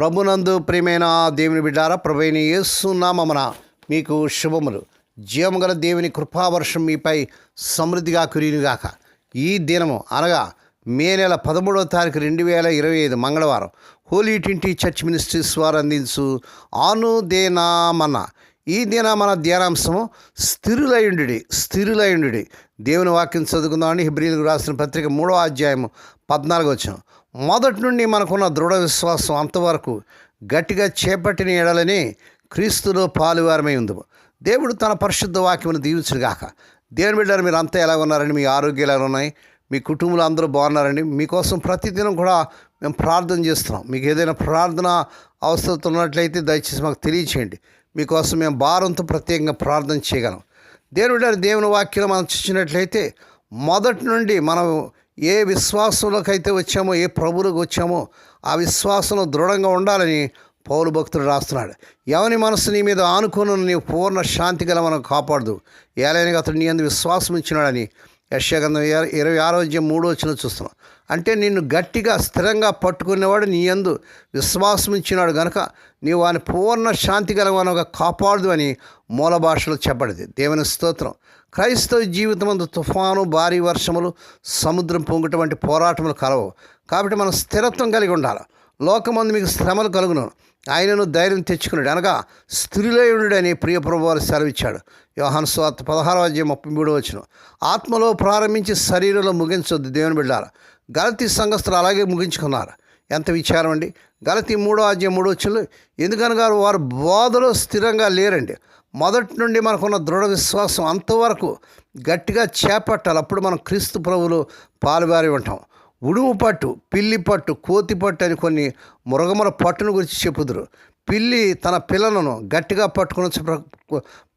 ప్రభునందు ప్రియమైన దేవుని బిడ్డారా ప్రభుని ఏసునామన మీకు శుభములు. జీవముగల దేవుని కృపావర్షం మీపై సమృద్ధిగా కురియుగాక ఈ దినము అనగా మే నెల పదమూడవ తారీఖు రెండు వేల ఇరవై ఐదు మంగళవారం హోలీ ట్వంటీ చర్చ్ మినిస్ట్రీస్ వారు అందించు ఆనుదేనామన్న ఈ దిన మన ధ్యానాంశము స్థిరులయుండు స్థిరులయుండు దేవుని వాక్యం చదువుకుందామని హిబ్రిలకు రాసిన పత్రిక మూడవ అధ్యాయము పద్నాలుగు వచ్చిన మొదటి నుండి మనకున్న దృఢ విశ్వాసం అంతవరకు గట్టిగా చేపట్టిన ఎడలని క్రీస్తులో పాలువారమై ఉంది. దేవుడు తన పరిశుద్ధ వాక్యమును దీవించుగాక దేవుని బిడ్డారు మీరు అంతా ఎలా ఉన్నారండి? మీ ఆరోగ్యాలు ఎలా ఉన్నాయి? మీ కుటుంబంలో అందరూ బాగున్నారండి? మీకోసం ప్రతిదినం కూడా మేము ప్రార్థన చేస్తున్నాం. మీకు ఏదైనా ప్రార్థన అవసరం ఉన్నట్లయితే దయచేసి మాకు తెలియచేయండి. మీకోసం మేము భారంతో ప్రత్యేకంగా ప్రార్థన చేయగలం. దేవుడు దేవుని వాక్యం మనం చూసినట్లయితే మొదటి నుండి మనం ఏ విశ్వాసంలోకైతే వచ్చామో ఏ ప్రభువులకు వచ్చామో ఆ విశ్వాసంలో దృఢంగా ఉండాలని పౌరు భక్తుడు రాస్తున్నాడు. ఎవని మనసు నీ మీద ఆనుకుని నీవు పూర్ణ శాంతి గల మనం కాపాడదు ఏలైనగా అతడు నీ అందు విశ్వాసం ఇచ్చినాడని యశగంధం ఇరవై ఆరో మూడో వచ్చిన చూస్తున్నాం. అంటే నిన్ను గట్టిగా స్థిరంగా పట్టుకునేవాడు నీ యందు విశ్వాసం ఇచ్చినాడు గనుక నీవు వాని పూర్ణ శాంతి గలవనగా కాపాడదు అని మూల భాషలో చెప్పబడింది. దేవుని స్తోత్రం. క్రైస్తవ జీవితం తుఫాను భారీ వర్షములు సముద్రం పొంగుట వంటి పోరాటములు కలవు. కాబట్టి మనం స్థిరత్వం కలిగి ఉండాలి. లోకమందు మీకు శ్రమలు కలుగును. ఆయనను ధైర్యం తెచ్చుకున్నాడు అనగా స్త్రీలయుడు అని ప్రియ ప్రభువారు సెలవిచ్చాడు. యోహాను స్వార్థ పదహారవ అధ్యాయం ముప్పై మూడు వచ్చిన ఆత్మలో ప్రారంభించి శరీరంలో ముగించొద్దు దేవుని బిడ్డారు. గలతీ సంఘస్థులు అలాగే ముగించుకున్నారు. ఎంత విచారం అండి గలతీ మూడో అధ్యాయం మూడో వచ్చిన ఎందుకనగా వారు బోధలో స్థిరంగా లేరండి. మొదటి నుండి మనకున్న దృఢ విశ్వాసం అంతవరకు గట్టిగా చేపట్టాలి. అప్పుడు మనం క్రీస్తు ప్రభులు పాలుబారి ఉంటాం. ఉడుము పట్టు పిల్లి పట్టు కోతి పట్టు అని కొన్ని మృగముల పట్టును గురించి చెప్పుదురు. పిల్లి తన పిల్లలను గట్టిగా పట్టుకొని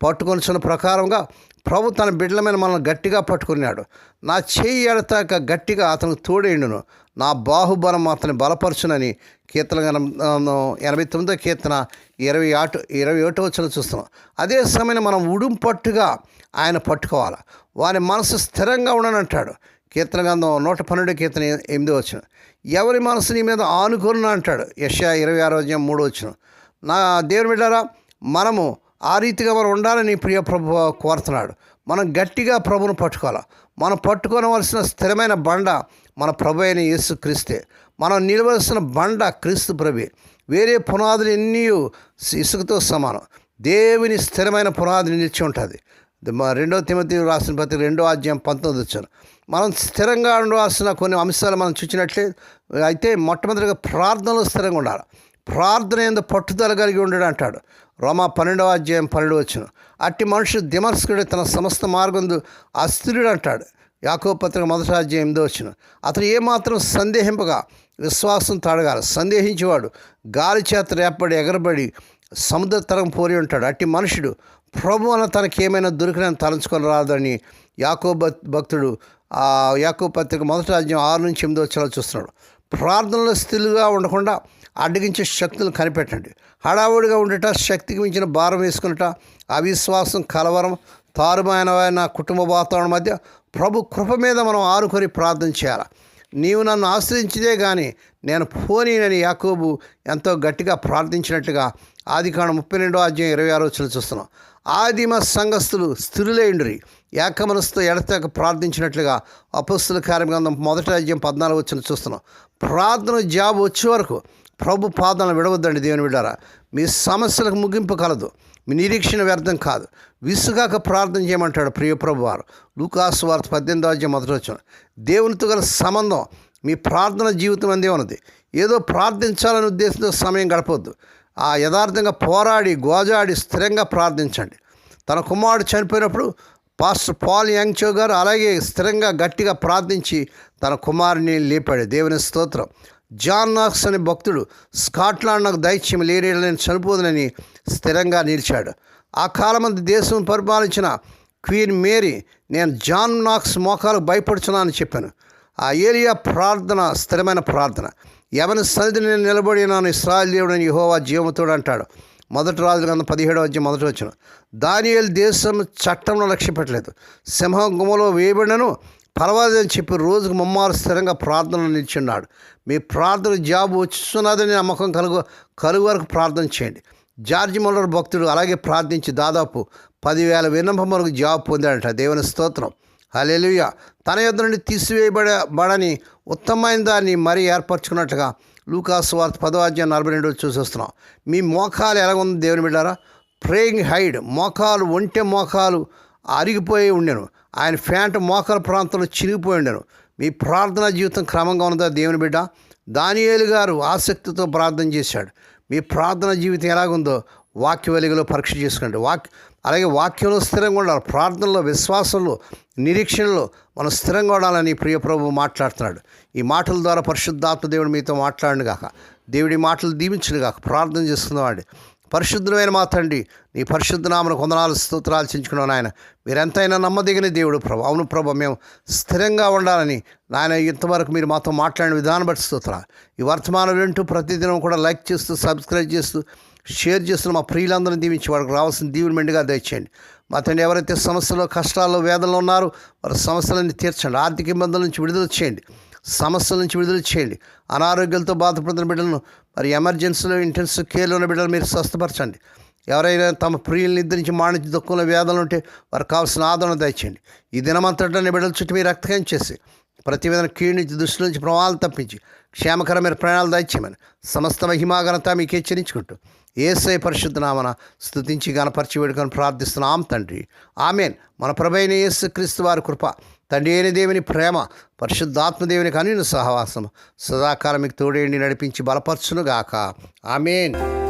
పట్టుకొనిచిన ప్రకారంగా ప్రభు తన బిడ్డల మీద మనల్ని గట్టిగా పట్టుకున్నాడు. నా చేయి ఎడతాక గట్టిగా అతను తోడేండును. నా బాహుబలం అతని బలపరచునని కీర్తన ఎనభై తొమ్మిదో కీర్తన ఇరవై ఆటు ఇరవై ఒకటో వచ్చిన చూస్తున్నాం. అదే సమయం మనం ఉడుం పట్టుగా ఆయన పట్టుకోవాలి? వారి మనసు స్థిరంగా ఉండనంటాడు కీర్తన గంధం నూట పన్నెండు కీర్తన ఎనిమిదో వచ్చిన ఎవరి మనసు నీ మీద ఆనుకున్న అంటాడు. యశ ఇరవై ఆరో మూడో వచ్చిన నా దేవుని బిడ్డారా మనము ఆ రీతిగా మనం ఉండాలని ప్రియ ప్రభు కోరుతున్నాడు. మనం గట్టిగా ప్రభును పట్టుకోవాలి. మనం పట్టుకోవలసిన స్థిరమైన బండ మన ప్రభు అయిన యేసు క్రీస్తే. మనం నిలవలసిన బండ క్రీస్తు ప్రభే. వేరే పునాదులు ఎన్నీ ఇసుకతో సమానం. దేవుని స్థిరమైన పునాది నిలిచి ఉంటుంది. రెండో తిమతి రాసిన పత్రిక రెండో అధ్యాయం పంతొమ్మిది వచ్చాను. మనం స్థిరంగా ఉండవలసిన కొన్ని అంశాలు మనం చూసినట్లే అయితే మొట్టమొదటిగా ప్రార్థనలో స్థిరంగా ఉండాలి. ప్రార్థన ఎందు పట్టుదల కలిగి ఉండడు అంటాడు. రోమా పన్నెండవ అధ్యాయం పన్నెండు వచ్చిన అట్టి మనుషుడు దిమర్శకుడు తన సమస్త మార్గందు అస్థిరుడు అంటాడు. యాకోపత్రిక మొదటి అధ్యాయం ఎనిమిదో వచ్చిన అతను ఏమాత్రం సందేహింపగా విశ్వాసం తడగాలి సందేహించేవాడు గాలి చేత రేపడి ఎగరబడి సముద్ర తరం పోరి ఉంటాడు. అట్టి మనుషుడు ప్రభు అన్న తనకి ఏమైనా దొరికిన తలంచుకొని రాదని యాకో భక్తుడు ఆ యాకో పత్రిక మొదటి రాజ్యం ఆరు నుంచి ఎనిమిది వచ్చేలా చూస్తున్నాడు. ప్రార్థనలో స్థిలుగా ఉండకుండా అడ్డగించే శక్తులు కనిపెట్టండి. హడావుడిగా ఉండట శక్తికి మించిన భారం వేసుకున్నట అవిశ్వాసం కలవరం తారుమైన కుటుంబ వాతావరణం మధ్య ప్రభు కృప మీద మనం ఆనుకొని ప్రార్థన చేయాలి? నీవు నన్ను ఆశ్రయించిదే కానీ నేను పోనీనని యాకోబు ఎంతో గట్టిగా ప్రార్థించినట్టుగా ఆదికాండ ముప్పై రెండో అధ్యాయం ఇరవై ఆరో వచ్చిన చూస్తున్నాం. ఆదిమ సంఘస్థులు స్థిరులేండ్రి ఏకమనసుతో ఎడతెక ప్రార్థించినట్లుగా అపస్తుల కార్యగ్రంథం మొదటి అధ్యాయం పద్నాలుగు వచ్చిన చూస్తున్నాం. ప్రార్థన జాబ్ వచ్చే వరకు ప్రభు పాదాలను విడవద్దండి దేవుని విడారా మీ సమస్యలకు ముగింపు కలదు. మీ నిరీక్షణ వ్యర్థం కాదు. విసుగాక ప్రార్థన చేయమంటాడు ప్రియ ప్రభు వారు లూకాసు వార్త పద్దెనిమిది అధ్యాయం మొదటి వచ్చిన దేవునితో గల సంబంధం మీ ప్రార్థన జీవితం అందే ఉన్నది. ఏదో ప్రార్థించాలనే ఉద్దేశంతో సమయం గడపవద్దు. ఆ యథార్థంగా పోరాడి గోజాడి స్థిరంగా ప్రార్థించండి. తన కుమారుడు చనిపోయినప్పుడు పాస్టర్ పాల్ యాంగ్చో గారు అలాగే స్థిరంగా గట్టిగా ప్రార్థించి తన కుమారుని లేపాడు. దేవుని స్తోత్రం. జాన్ నాక్స్ అనే భక్తుడు స్కాట్లాండ్ నాకు దైత్యం లేని చనిపోదునని స్థిరంగా నిలిచాడు. ఆ కాలమంది దేశం పరిపాలించిన క్వీన్ మేరీ నేను జాన్ నాక్స్ మోకాలు భయపడుచున్నానని చెప్పాను. ఆ ఏరియా ప్రార్థన స్థిరమైన ప్రార్థన. యవన సన్నిధిని నేను నిలబడి నాను ఇస్రాయల్ దేవుడని యహోవా జీవముతోడు అంటాడు. మొదటి రాజు కన్నా పదిహేడో వచ్చి మొదటి వచ్చిన దానియల్ దేశం చట్టంలో లక్ష్య పెట్టలేదు సింహం గుమ్మలో వేయబడినను పర్వాలేదని చెప్పి రోజుకు ముమ్మారు స్థిరంగా ప్రార్థనలు నిల్చున్నాడు. మీ ప్రార్థన జాబ్ వచ్చిస్తున్నదని నమ్మకం కలుగు కలుగు వరకు ప్రార్థన చేయండి. జార్జి మొల్లర్ భక్తుడు అలాగే ప్రార్థించి దాదాపు పదివేల విన్నపం వరకు జాబ్ పొందాడట. దేవుని స్తోత్రం. హలెలుయ తన యొద్ నుండి తీసివేయబడ బడని ఉత్తమమైన దాన్ని మరీ ఏర్పరచుకున్నట్టుగా లూకాస్ వార్త పదవాధ్యాయం నలభై రెండు చూసేస్తున్నాం మీ మోకాలు ఎలాగుంది దేవుని బిడ్డారా? ప్రేయింగ్ హైడ్. మోకాలు ఒంటె మోకాలు అరిగిపోయి ఉండెను. ఆయన ఫ్యాంట్ మోకాల ప్రాంతంలో చిరిగిపోయి ఉండెను. మీ ప్రార్థనా జీవితం క్రమంగా ఉన్నదా దేవుని బిడ్డ? దానియేలు గారు ఆసక్తితో ప్రార్థన చేశాడు. మీ ప్రార్థన జీవితం ఎలాగుందో వాక్య వెలుగులో పరీక్ష చేసుకోండి వాక్ అలాగే వాక్యంలో స్థిరంగా ఉండాలి ప్రార్థనలో విశ్వాసంలో నిరీక్షణలో మనం స్థిరంగా ఉండాలని ప్రియ ప్రభు మాట్లాడుతున్నాడు. ఈ మాటల ద్వారా పరిశుద్ధాత్మ దేవుడు మీతో మాట్లాడిన గాక. దేవుడి మాటలు దీవించిన గాక. ప్రార్థన చేస్తున్నవాడి పరిశుద్ధమైన మా తండ్రి నీ పరిశుద్ధ నామను కొందనాలు స్తోత్రాలు చించుకున్నాను నాయన. మీరెంతైనా నమ్మదగిన దేవుడు ప్రభు. అవును ప్రభ మేము స్థిరంగా ఉండాలని నాయన ఇంతవరకు మీరు మాతో మాట్లాడిన విధానం బట్టి స్తోత్రాలు. ఈ వర్తమానం వింటూ ప్రతిదినం కూడా లైక్ చేస్తూ సబ్స్క్రైబ్ చేస్తూ షేర్ చేస్తున్న మా ప్రియులందరినీ దీవించి వాళ్ళకి రావాల్సిన దీవుని మెండుగా దయచేయండి. మా తండ్రి ఎవరైతే సమస్యలో కష్టాల్లో వేదనలో ఉన్నారో వారి సమస్యలన్నీ తీర్చండి. ఆర్థిక ఇబ్బందుల నుంచి విడుదల చేయండి. సమస్యల నుంచి విడుదల చేయండి. అనారోగ్యాలతో బాధపడుతున్న బిడ్డలను మరి ఎమర్జెన్సీలో ఇంటెన్సివ్ కేర్లో ఉన్న బిడ్డలు మీరు స్వస్థపరచండి. ఎవరైనా తమ ప్రియులను నిద్రించి మాణిజ్య దుఃఖంలో వేదనలు ఉంటే వారికి కావాల్సిన ఆదరణ దయచేయండి. ఈ దినమంతటా బిడ్డల చుట్టూ మీరు రక్తకం చేసి ప్రతి విధంగా కీడు నుంచి దృష్టి నుంచి ప్రమాదాలు తప్పించి క్షేమకరమైన ప్రయాణాలు దయచేయమని సమస్త మహిమాఘనత మీకు హెచ్చరించుకుంటూ ఏసై పరిశుద్ధ నామన స్థుతించి గణపరిచి వేడుకొని ప్రార్థిస్తున్నాం తండ్రి. ఆమెన్. మన ప్రభైన యేసు క్రీస్తు వారి కృప తండ్రి అయిన దేవుని ప్రేమ పరిశుద్ధాత్మదేవునికి అనిన సహవాసం సదాకాలం మీకు తోడేండి నడిపించి బలపరచునుగాక. ఆమెన్.